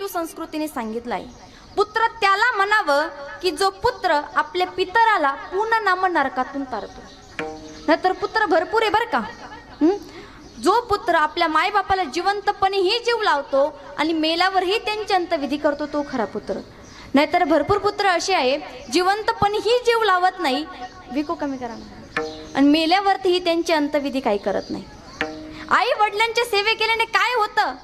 हिंदू संस्कृतीने सांगितलं आहे पुत्र त्याला म्हणावं की जो पुत्र आपल्या पितराला पूर्ण नाम नरकातून तारतो. नाहीतर पुत्र भरपूर आहे बरं का? जो पुत्र आपल्या मायबापाला जिवंतपणेही जीव लावतो आणि मेल्यावरही त्यांची अंतविधी करतो तो खरा पुत्र. नाहीतर भरपूर पुत्र असे आहे जिवंतपणेही जीव लावत नाही विको कमी करा आणि मेल्यावरतीही त्यांची अंतविधी काही करत नाही. आई वडिलांच्या सेवे केल्याने काय होतं?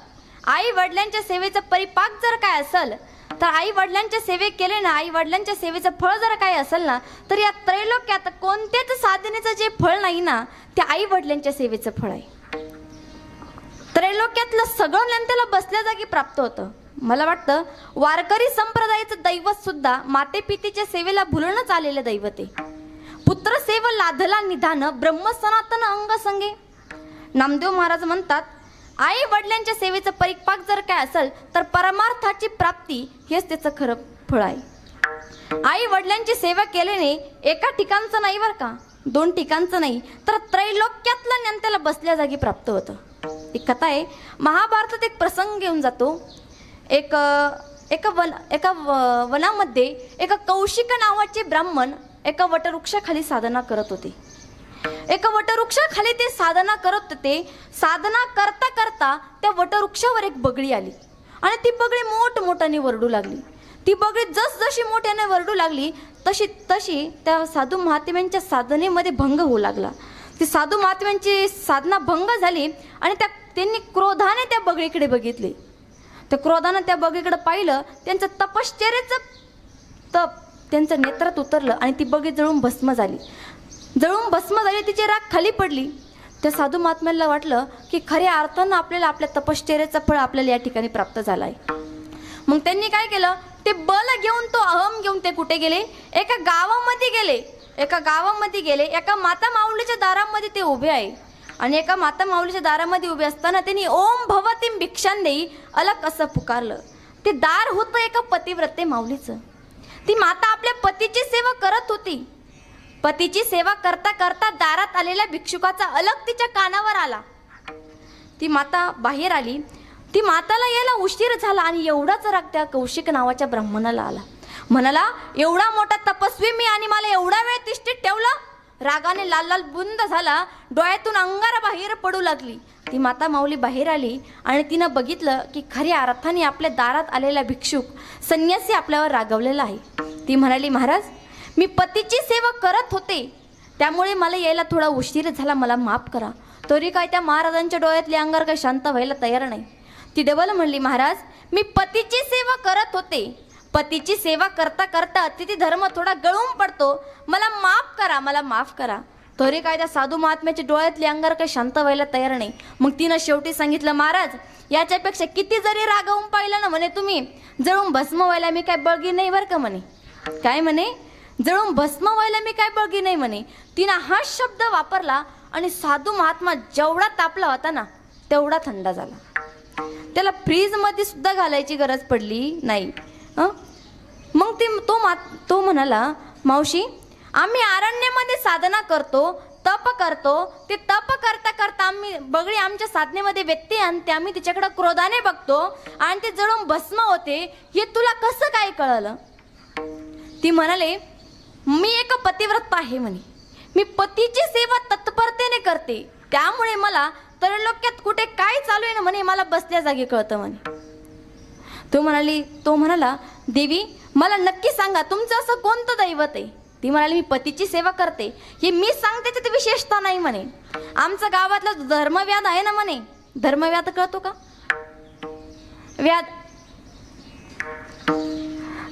आई वडिलांच्या सेवेचा परिपाक जर काय असेल तर आई वडिलांच्या सेवे केले ना आई वडिलांच्या सेवेचं फळ जर काय असेल ना तर या त्रैलोक्यात कोणत्याच साधनेचं जे फळ नाही ना ते आई वडिलांच्या सेवेचं फळ आहे. त्रैलोक्यातलं सगळं ज्ञान त्याला बसल्या जागी प्राप्त होतं. मला वाटतं वारकरी संप्रदायाचं दैवत सुद्धा माते पितेच्या सेवेला भुलूनच आलेलं दैवत आहे. पुत्र सेव लाधला निधान ब्रह्मसनातन अंग संगे नामदेव महाराज म्हणतात आई वडिलांच्या सेवेचं परिपाक जर काय असेल तर परमार्थाची प्राप्ती हेच त्याचं खरं फळ आहे. आई वडिलांची सेवा केल्याने एका ठिकाणचं नाही बरं का दोन ठिकाणचं नाही तर त्रैलोक्यातलं ज्ञान त्याला बसल्या जागी प्राप्त होतं. एक कथा आहे महाभारतात एक प्रसंग घेऊन जातो. एक एका वन एका व- वनामध्ये एका कौशिक नावाचे ब्राह्मण एका वटवृक्षाखाली साधना करत होते. एका वटवृक्षाखाली ते साधना करत होते. साधना करता करता त्या वटवृक्षावर एक बगळी आली. आणि ती बगळी मोठमोठ्याने वरडू लागली. ती बगळी जसजशी मोठ्याने वरडू लागली तशी तशी त्या साधू महात्म्यांच्या साधनेमध्ये भंग होऊ लागला. ती साधू महात्म्यांची साधना भंग झाली आणि त्या त्यांनी क्रोधाने त्या बगळीकडे बघितले. त्या क्रोधानं त्या बगळीकडे पाहिलं त्यांचं तपश्चर्याचं तप त्यांचं नेत्रात उतरलं आणि ती बगी जळून भस्म झाली. जळून भस्म झाली तिची राख खाली पडली. त्या साधू महात्म्याला वाटलं की खऱ्या अर्थानं आपल्याला आपल्या तपश्चर्याचं फळ आपल्याला या ठिकाणी प्राप्त झालं आहे मग त्यांनी काय केलं? ते बल घेऊन तो अहम घेऊन ते कुठे गेले? एका गावामध्ये गेले. एका गावामध्ये गेले. एका माता माऊलीच्या दारामध्ये ते उभे आहे. आणि एका माता माऊलीच्या दारामध्ये उभे असताना त्यांनी ओम भवतीम भिक्षान देई अलग असं पुकारलं. ते दार होतं एका पतिव्रते माऊलीचं. ती माता आपल्या पतीची सेवा करत होती. पतीची सेवा करता करता दारात आलेल्या भिक्षुकाचा अलग तिच्या कानावर आला. ती माता बाहेर आली. ती माताला यायला उशीर झाला आणि एवढाच राग त्या कौशिक नावाच्या ब्राह्मणाला आला. म्हणाला एवढा मोठा तपस्वी मी आणि मला एवढा वेळ तिष्ठीत ठेवलं? रागाने लाल लाल बुंद झाला. डोळ्यातून अंगारा बाहेर पडू लागली. ती माता माऊली बाहेर आली आणि तिनं बघितलं की खऱ्या अर्थाने आपल्या दारात आलेला भिक्षुक संन्यासी आपल्यावर रागवलेला आहे. ती म्हणाली महाराज मी पतीची सेवा करत होते. त्यामुळे मला यायला थोडा उशीर झाला. मला माफ करा. तरी काय त्या महाराजांच्या डोळ्यातली अंगार काही शांत व्हायला तयार नाही. ती डबल म्हणली महाराज मी पतीची सेवा करत होते. पतीची सेवा करता करता अतिथी धर्म थोडा गळून पडतो. मला माफ करा मला माफ करा. तरी काय त्या साधू महात्म्याच्या डोळ्यातली अंगार काही शांत व्हायला तयार नाही. मग तिनं शेवटी सांगितलं महाराज याच्यापेक्षा किती जरी रागावून पाहिलं ना म्हणे तुम्ही जळून भस्म व्हायला मी काय बळगी नाही बरं का म्हणे? काय म्हणे? जळून भस्म व्हायला मी काय बळगी नाही म्हणे. तिनं हा शब्द वापरला आणि साधू महात्मा जेवढा तापला होता ना तेवढा थंड झाला. त्याला फ्रीजमध्ये सुद्धा घालायची गरज पडली नाही. मग ते तो मात तो म्हणाला मावशी आम्ही आरण्यामध्ये साधना करतो तप करतो. ते तप करता करता आम्ही बगळी आमच्या साधनेमध्ये व्यत्यय आणते आम्ही तिच्याकडे क्रोधाने बघतो आणि ते जळून भस्म होते. हे तुला कसं काय कळलं? ती म्हणाले मी एक पतिव्रत आहे म्हणे. मी पतीची सेवा तत्परतेने करते. त्यामुळे मला तरलोक्यात कुठे काय चालू आहे ना म्हणे मला बसल्या जागी कळतं म्हणे. तो म्हणाली तो म्हणाला देवी मला नक्की सांगा तुमचं असं कोणतं दैवत आहे? ती म्हणाली मी पतीची सेवा करते. हे मी सांगते त्याची विशेषता नाही म्हणे. आमचं गावातला धर्मव्याद धर्मव्याध आहे ना म्हणे. धर्मव्याध कळतो का? व्याध.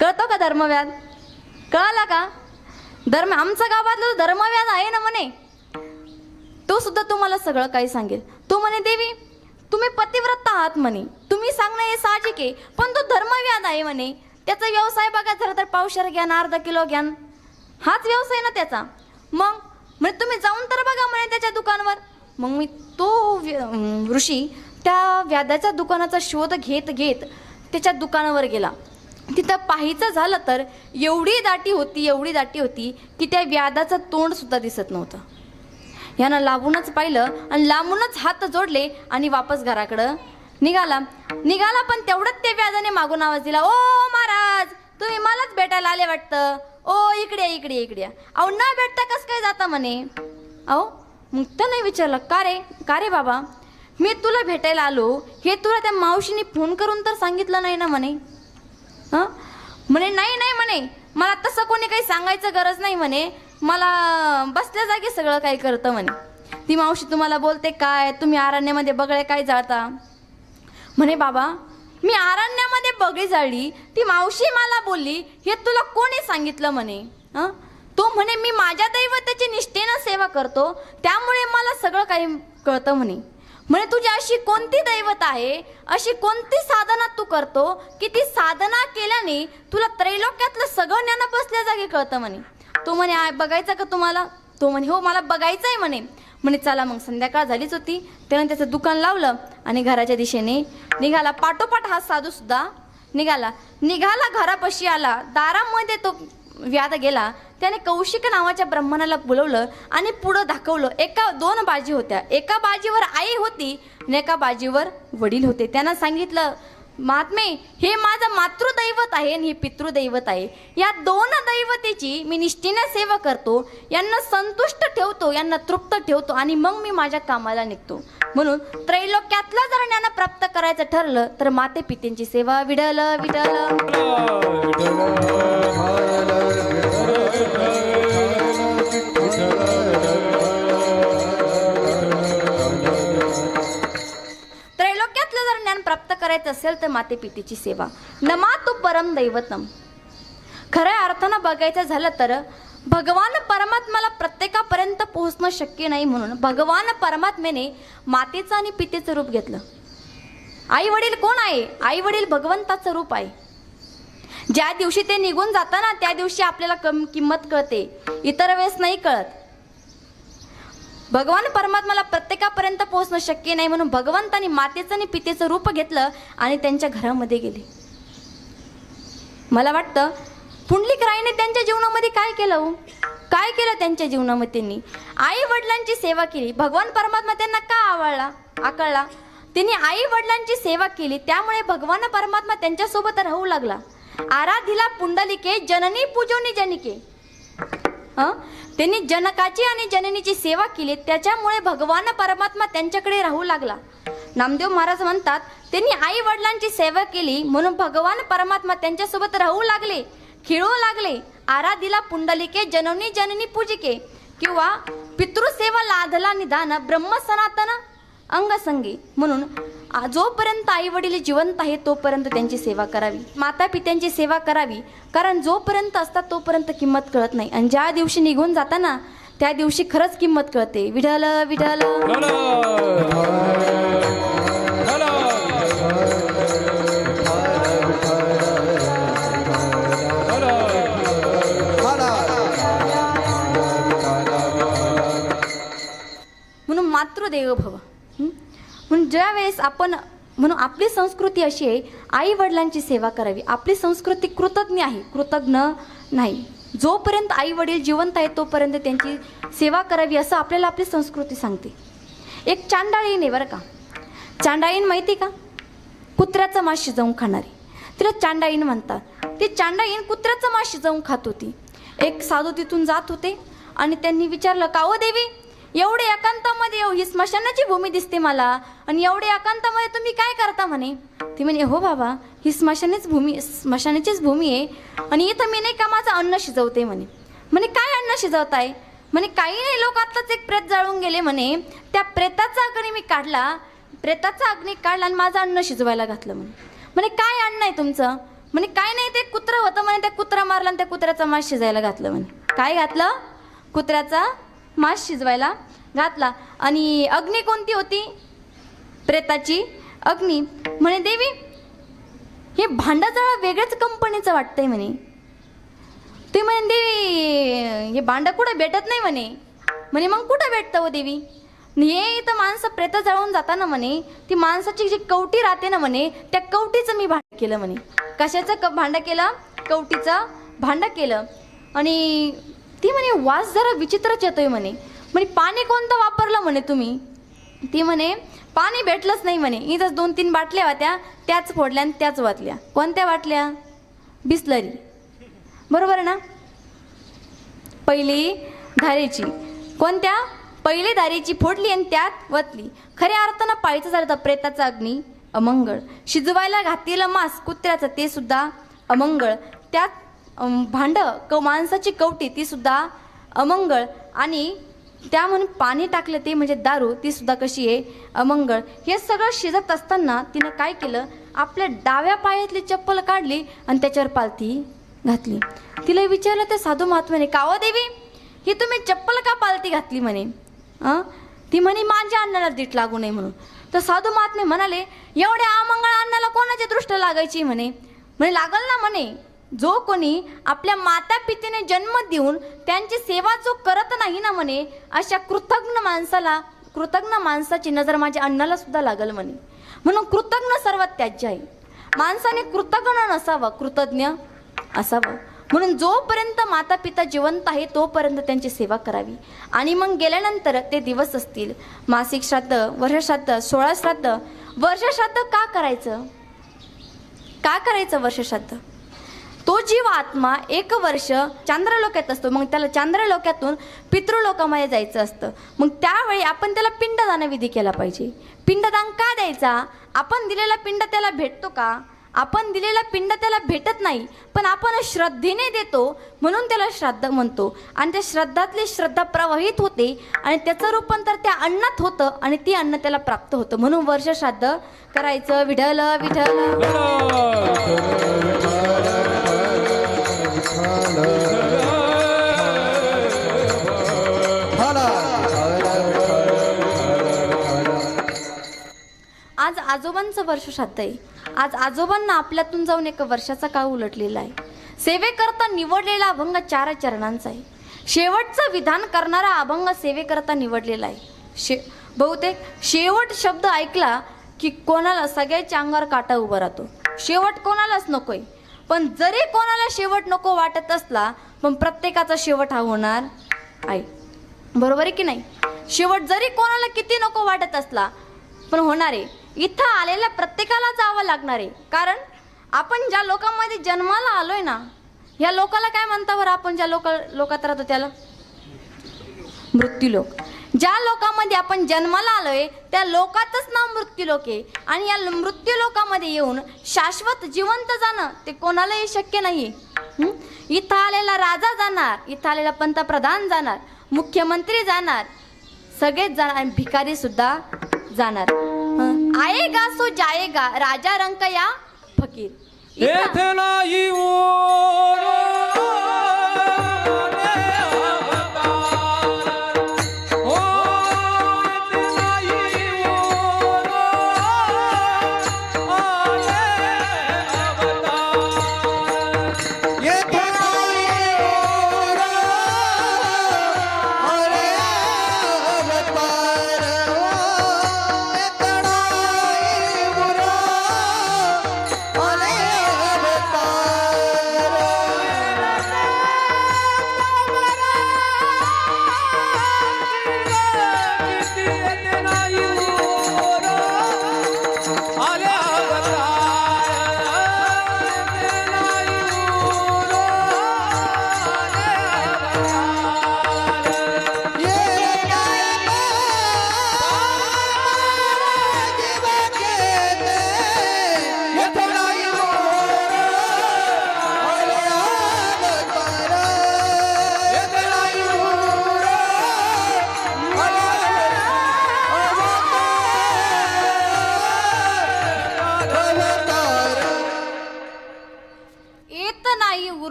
कळतो का धर्मव्याध? कळाला का? धर्म आमच्या गावातलं जो धर्मव्याध आहे ना म्हणे? तो सुद्धा तुम्हाला सगळं काही सांगेल. तो म्हणे देवी तुम्ही पतिव्रत आहात म्हणे. तुम्ही सांगणं हे साहजिक आहे पण तो धर्मव्याध आहे म्हणे. त्याचा व्यवसाय बघा झाला तर पावशेर घ्यान अर्धा किलो घ्यान हाच व्यवसाय ना त्याचा. मग म्हणजे तुम्ही जाऊन तर बघा म्हणे त्याच्या दुकानावर. मग मी तो व्य- ऋषी त्या व्याधाच्या दुकानाचा शोध घेत घेत त्याच्या दुकानावर गेला. तिथं पाहायचं झालं तर एवढी दाटी होती एवढी दाटी होती की त्या व्याधाचं तोंड सुद्धा दिसत नव्हतं. यानं लांबूनच पाहिलं आणि लांबूनच हात जोडले आणि वापस घराकडं निघाला. निघाला पण तेवढंच त्या व्याजाने मागून आवाज दिला ओ महाराज तुम्ही मलाच भेटायला आले वाटतं. ओ इकडे इकडे इकडे अहो न भेटता कस काय जाता म्हणे? अहो मग तर नाही विचारलं. का रे? का रे बाबा? मी तुला भेटायला आलो. हे तुला त्या मावशीने फोन करून तर सांगितलं नाही ना म्हणे. हां? म्हणे नाही नाही म्हणे मला तसं कोणी काही सांगायचं गरज नाही म्हणे मला बसल्या जागी सगळं काही करतं म्हणे. ती मावशी तुम्हाला बोलते काय? तुम्ही आरण्यामध्ये बगळे काय जाळता? म्हणे बाबा मी आरण्यामध्ये बगळी जाळली ती मावशी मला बोलली हे तुला कोणी सांगितलं म्हणे. हां? तो म्हणे मी माझ्या दैवताची निष्ठेनं सेवा करतो त्यामुळे मला सगळं काही कळतं म्हणे. म्हणे तुझी अशी कोणती दैवत आहे? अशी कोणती साधना तू करतो की ती साधना केल्याने तुला त्रैलोक्यातलं सगळं ज्ञान बसल्या जागी कळतं म्हणे? तो म्हणे बघायचा का तुम्हाला? तो म्हणे हो मला बघायचं आहे म्हणे. म्हणे चला मग संध्याकाळ झालीच होती. त्यानं त्याचं दुकान लावलं आणि घराच्या दिशेने निघाला. पाठोपाठ हा साधू सुद्धा निघाला. निघाला घरापाशी आला. दारामध्ये तो व्याध गेला त्याने कौशिक नावाच्या ब्राह्मणाला बोलवलं आणि पुढं दाखवलं एका दोन बाजी होत्या. एका बाजीवर आई होती आणि एका बाजीवर वडील होते. त्यांना सांगितलं महात्मे हे माझं मातृदैवत आहे आणि हे पितृदैवत आहे. या दोन दैवतेची मी निष्ठेने सेवा करतो यांना संतुष्ट ठेवतो यांना तृप्त ठेवतो आणि मग मी माझ्या कामाला निघतो. म्हणून त्रैलोक्यातलं जर ज्ञान प्राप्त करायचं ठरलं तर माते पितेंची सेवा विडल विडल प्राप्त करायचं असेल तर माते पितेची सेवा नमा तू परम दैवतम. खऱ्या अर्थानं बघायचं झालं तर भगवान परमात्माला प्रत्येकापर्यंत पोहोचणं शक्य नाही म्हणून भगवान परमात्मेने मातेचं आणि पितेचं रूप घेतलं. आई वडील कोण आहे? आई वडील भगवंताचं रूप आहे. ज्या दिवशी ते निघून जाताना त्या दिवशी आपल्याला कम किंमत कळते. इतर वेळेस नाही कळत. भगवान परमात्माला प्रत्येकापर्यंत पोहोचणं शक्य नाही म्हणून भगवंतानी मातेचं आणि पितेचं रूप घेतलं आणि त्यांच्या घरामध्ये गेले. मला वाटतं पुंडलिक राईने त्यांच्या जीवनामध्ये काय केलं हो? काय केलं त्यांच्या जीवनामध्ये त्यांनी? आई वडिलांची सेवा केली. भगवान परमात्मा त्यांना का आवडला आकळला? त्यांनी आई वडिलांची सेवा केली. त्यामुळे भगवान परमात्मा त्यांच्यासोबत राहू लागला. आराधीला पुंडलिके जननी पूजोनी जनिके. त्यांनी जनकाची आणि जननीची सेवा केली. त्याच्यामुळे भगवान परमात्मा त्यांच्याकडे राहू लागला. नामदेव महाराज म्हणतात त्यांनी आई वडिलांची सेवा केली म्हणून भगवान परमात्मा त्यांच्यासोबत राहू लागले खिळू लागले आराधीला पुंडलिके जननी जननी पूजिके किंवा पितृसेवा लाधला निधान ब्रह्म सनातन अंगसंगी. म्हणून जोपर्यंत आई वडील जिवंत आहे तोपर्यंत त्यांची सेवा करावी. माता पित्यांची सेवा करावी. कारण जोपर्यंत असतात तोपर्यंत किंमत कळत नाही. आणि ज्या दिवशी निघून जाताना त्या दिवशी खरंच किंमत कळते. विढल विढल म्हणून मातृदेव भव म्हणून ज्यावेळेस आपण म्हणून आपली संस्कृती अशी आहे आई वडिलांची सेवा करावी. आपली संस्कृती कृतज्ञ आहे कृतज्ञ नाही. जोपर्यंत आई वडील जिवंत आहेत तोपर्यंत त्यांची सेवा करावी असं आपल्याला आपली संस्कृती सांगते. एक चांडाळीन आहे बरं का? चांडाळीन माहिती का? कुत्र्याचं मास शिजवून खाणारी. तिला चांडाईन म्हणतात. ती चांडाईन कुत्र्याचं मास शिजवून खात होती. एक साधू तिथून जात होते आणि त्यांनी विचारलं का ओ देवी एवढे एकांतामध्ये येऊ ही स्मशानाची भूमी दिसते मला. आणि एवढे एकांतामध्ये तुम्ही काय करता म्हणे? ती म्हणे हो बाबा ही स्मशानीच भूमी स्मशानाचीच भूमी आहे. आणि इथं मी नाही का माझं अन्न शिजवते म्हणे. म्हणे काय अन्न शिजवताय? म्हणे काही नाही लोक आत्ताच एक प्रेत जाळून गेले म्हणे. त्या प्रेताचा अग्नी मी काढला. प्रेताचा अग्नी काढला आणि माझं अन्न शिजवायला घातलं म्हणे. म्हणे काय अन्न आहे तुमचं? म्हणे काय नाही ते कुत्रं होतं म्हणे. त्या कुत्रा मारला आणि त्या कुत्र्याचा मास शिजायला घातलं म्हणे. काय घातलं? कुत्र्याचा मांस शिजवायला घातला. आणि अग्नी कोणती होती? प्रेताची अग्नी. म्हणे देवी हे भांडं जरा वेगळ्याच कंपनीचं वाटतंय म्हणे. ते म्हणे देवी हे भांडं कुठं भेटत नाही म्हणे. म्हणे मग कुठं भेटतं हो देवी? हे इथं माणसं प्रेत जळवून जाताना म्हणे ती माणसाची जी कवटी राहते ना म्हणे त्या कवटीचं मी भांडं केलं म्हणे. कशाचं क भांडं केलं? कवटीचं भांडं केलं. आणि ती म्हणे वास जरा विचित्रच येतोय म्हणे. म्हणे पाणी कोणतं वापरलं म्हणे तुम्ही? ती म्हणे पाणी भेटलंच नाही म्हणे. इथंच दोन तीन बाटल्या होत्या त्याच फोडल्या आणि त्याच वाचल्या. कोणत्या बाटल्या? बिसलरी. बरोबर ना? पहिली धारेची. कोणत्या? पहिली धारेची फोडली आणि त्यात वतली. खऱ्या अर्थानं पाळीचं झालं तर प्रेताचा अग्नी अमंगळ. शिजवायला घातलेलं मांस कुत्र्याचं ते सुद्धा अमंगळ. त्यात भांडं क माणसाची कवटी तीसुद्धा अमंगळ. आणि त्या म्हणून पाणी टाकलं ते म्हणजे दारू तीसुद्धा कशी आहे? अमंगळ. हे सगळं शिजत असताना तिनं काय केलं? आपल्या डाव्या पायातली चप्पल काढली आणि त्याच्यावर पालथी घातली. तिला विचारलं ते साधू महात्म्याने कावं हो देवी? ही तुम्ही चप्पल का पालथी घातली म्हणे? ती म्हणे माझ्या अन्नाला दीट लागू नये म्हणून. तर साधू महात्मे म्हणाले एवढ्या अमंगळ अन्नाला कोणाची दृष्ट लागायची म्हणे? म्हणे लागल ना म्हणे. जो कोणी आपल्या माता पितेने जन्म देऊन त्यांची सेवा जो करत नाही ना म्हणे अशा कृतज्ञ माणसाला कृतज्ञ माणसाची नजर माझ्या अन्नाला सुद्धा लागल म्हणे. म्हणून कृतज्ञ सर्वात त्याज्य आहे. माणसाने कृतज्ञ नसावं कृतज्ञ असावं. म्हणून जोपर्यंत माता पिता जिवंत आहे तोपर्यंत त्यांची सेवा करावी. आणि मग गेल्यानंतर ते दिवस असतील. मासिक श्राद्ध वर्षश्राद्ध सोळा श्राद्ध. वर्षश्राद्ध का करायचं? का करायचं वर्षश्राद्ध तो जीव आत्मा एक वर्ष चांद्रलोक्यात असतो. मग त्याला चांद्रलोक्यातून पितृलोकामध्ये जायचं असतं. मग त्यावेळी आपण त्याला पिंडदान विधी केला पाहिजे. पिंडदान का द्यायचा? आपण दिलेला पिंड त्याला भेटतो का? आपण दिलेला पिंड त्याला भेटत नाही पण आपण श्रद्धेने देतो म्हणून त्याला श्राद्ध म्हणतो. आणि त्या श्रद्धातली श्रद्धा प्रवाहित होते आणि त्याचं रूपांतर त्या अन्नात होतं आणि ती अन्न त्याला प्राप्त होतं. म्हणून वर्ष श्राद्ध करायचं. विढल विठल आज आजोबांचं वर्ष साधतंय आहे. आज आजोबांना आपल्यातून जाऊन एक वर्षाचा काळ उलटलेला आहे. सेवेकरता निवडलेला अभंग चार चरणांचा आहे. शेवटचं विधान करणारा अभंग सेवेकरता निवडलेला आहे. शे बहुतेक शेवट शब्द ऐकला की कोणाला सगळ्याच्या अंगावर काटा उभा राहतो. शेवट कोणालाच नकोय. पण जरी कोणाला शेवट नको वाटत असला पण प्रत्येकाचा शेवट हा होणार आहे. बरोबर आहे की नाही? शेवट जरी कोणाला किती नको वाटत असला पण होणार आहे. इथं आलेल्या प्रत्येकाला जावं लागणार आहे. कारण आपण ज्या लोकांमध्ये जन्माला आलोय ना ह्या लोकाला काय म्हणता बरं आपण ज्या लोक लोकात राहतो त्याला? मृत्यूलोक. ज्या लोकांमध्ये आपण जन्माला आलोय त्या लोकातच नाव मृत्यूलोक आहे. आणि या मृत्यूलोकामध्ये येऊन शाश्वत जिवंत जाणं ते कोणालाही शक्य नाही. इथं आलेला राजा जाणार इथं आलेला पंतप्रधान जाणार मुख्यमंत्री जाणार सगळेच जाणार आणि भिकारी सुद्धा जाणार. आएगा सो जाएगा राजा रंक या फकीर। इथं-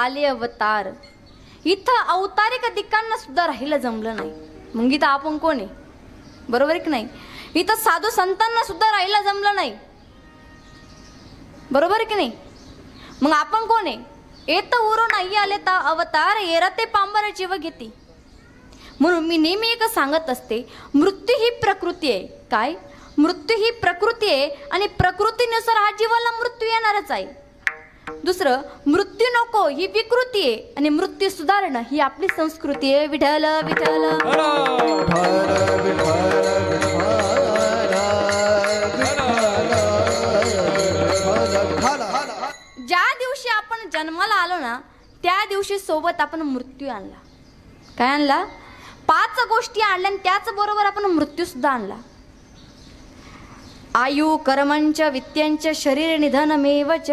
आले अवतार. इथं अवतारिक अधिकांना सुद्धा राहिलं जमलं नाही. मग इथं आपण कोण आहे? बरोबर की नाही? इथं साधू संतांना सुद्धा राहिलं जमलं नाही. बरोबर आहे की नाही? मग आपण कोण आहे? येत उरो नाही आले ता अवतार येरा ते पांबर जीव घेते. म्हणून मी नेहमी एक सांगत असते मृत्यू ही प्रकृती आहे. काय? मृत्यू ही प्रकृती आहे आणि प्रकृतीनुसार हा जीवाला मृत्यू येणारच आहे. दुसरं मृत्यू नको ही विकृती आहे. आणि मृत्यू सुधारणं ही आपली संस्कृती आहे. विठल विठल ज्या दिवशी आपण जन्माला आलो ना त्या दिवशी सोबत आपण मृत्यू आणला. काय आणला? पाच गोष्टी आणल्या आणि त्याचबरोबर आपण मृत्यू सुद्धा आणला. आयु कर्मांच्या वित्यांच शरीर निधनमेवच.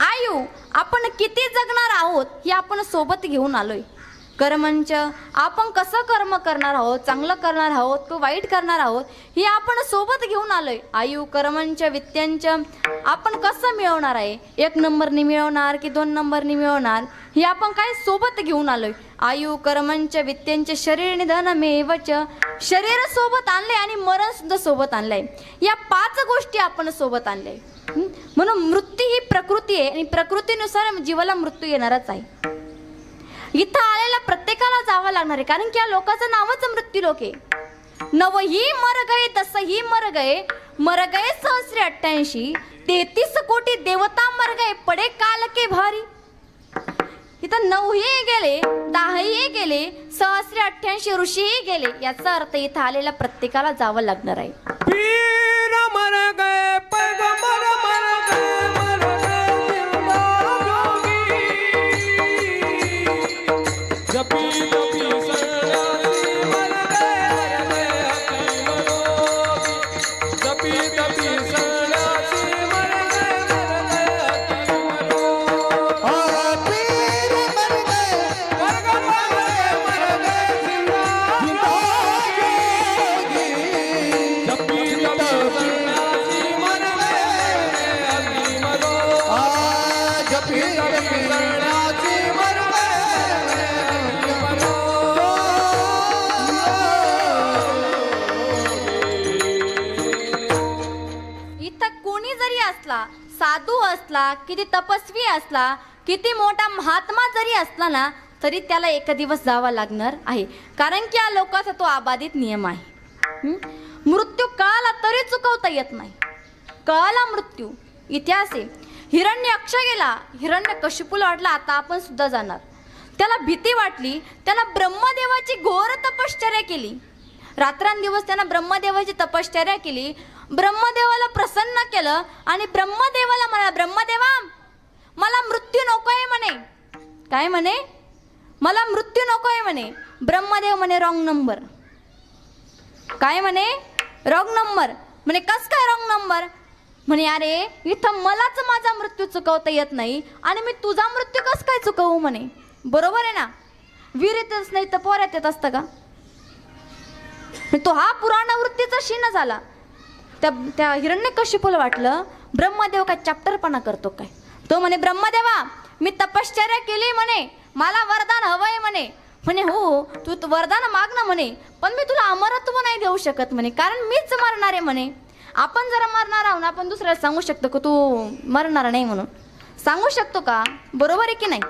आयु आपण किती जगणार आहोत हे आपण सोबत घेऊन आलोय. कर्मंच. आपण कसं कर्म करणार आहोत चांगलं करणार आहोत किंवा वाईट करणार आहोत हे आपण सोबत घेऊन आलोय. आयु कर्मंच वित्यांच आपण कसं मिळवणार आहे? एक नंबरनी मिळवणार की दोन नंबरनी मिळवणार? हे आपण काय सोबत घेऊन आलोय? आयु कर्मंच वित्यांच शरीर निधनमेवच शरीर सोबत आणले आणि मरण सुद्धा सोबत आणलंय. या पाच गोष्टी आपण सोबत आणले म्हणून मृत्यू ही प्रकृती आहे आणि प्रकृतीनुसार जीवाला मृत्यू येणारच आहे. इथं आलेल्या प्रत्येकाला जावं लागणार आहे कारण की या लोकांचं नावच मृत्यू लोक आहे. नवही मर गए ही मर गए मर गए सहस्री अठ्ठ्याऐंशी तेहतीस कोटी देवता मर गए पडे काल के भारी. इथं नऊही गेले दहाही गेले सहस्री अठ्ठ्याऐंशी ऋषीही गेले याचा अर्थ इथं आलेल्या प्रत्येकाला जावं लागणार आहे किती तपस्वी असला किती मोठा महात्मा जरी असला ना तरी त्याला एक दिवस जावा लागणार आहे. कारण की या लोकांचा तो आबाधित नियम आहे. मृत्यू कळाला तरी चुकवता येत नाही. कळाला मृत्यू. इतिहास आहे. हिरण्य अक्ष गेला हिरण्य कशिपूला वाटला आता आपण सुद्धा जाणार. त्याला भीती वाटली त्याला ब्रह्मदेवाची घोर तपश्चर्या केली. रात्रंदिवस त्यानं ब्रह्मदेवाची तपश्चर्या केली. ब्रह्मदेवाला प्रसन्न केलं आणि ब्रह्मदेवाला म्हणा ब्रह्मदेवा मला मृत्यू नको आहे म्हणे. काय म्हणे? मला मृत्यू नको आहे म्हणे. ब्रह्मदेव म्हणे रॉंग नंबर काय म्हणे? रॉंग नंबर म्हणे कस काय रॉंग नंबर म्हणे अरे इथं मलाच माझा मृत्यू चुकवता येत नाही आणि मी तुझा मृत्यू कस काय चुकवू म्हणे? बरोबर आहे ना? वीर येतच नाही तर पोऱ्यात येत असतं का? तो हा पुराणा वृत्तीचा शिन झाला. त्या त्या हिरण्यकशिपूला वाटलं ब्रह्मदेव काय चॅप्टरपणा करतो काय? तो म्हणे ब्रह्मदेवा मी तपश्चर्या केली म्हणे मला वरदान हवंय म्हणे. म्हणे हो तू वरदान माग ना म्हणे पण मी तुला अमरत्व नाही देऊ शकत म्हणे कारण मीच मरणार आहे म्हणे. आपण जरा मरणार आहोत ना आपण दुसऱ्याला सांगू शकतो का तू मरणार नाही म्हणून? सांगू शकतो का? बरोबर आहे की नाही?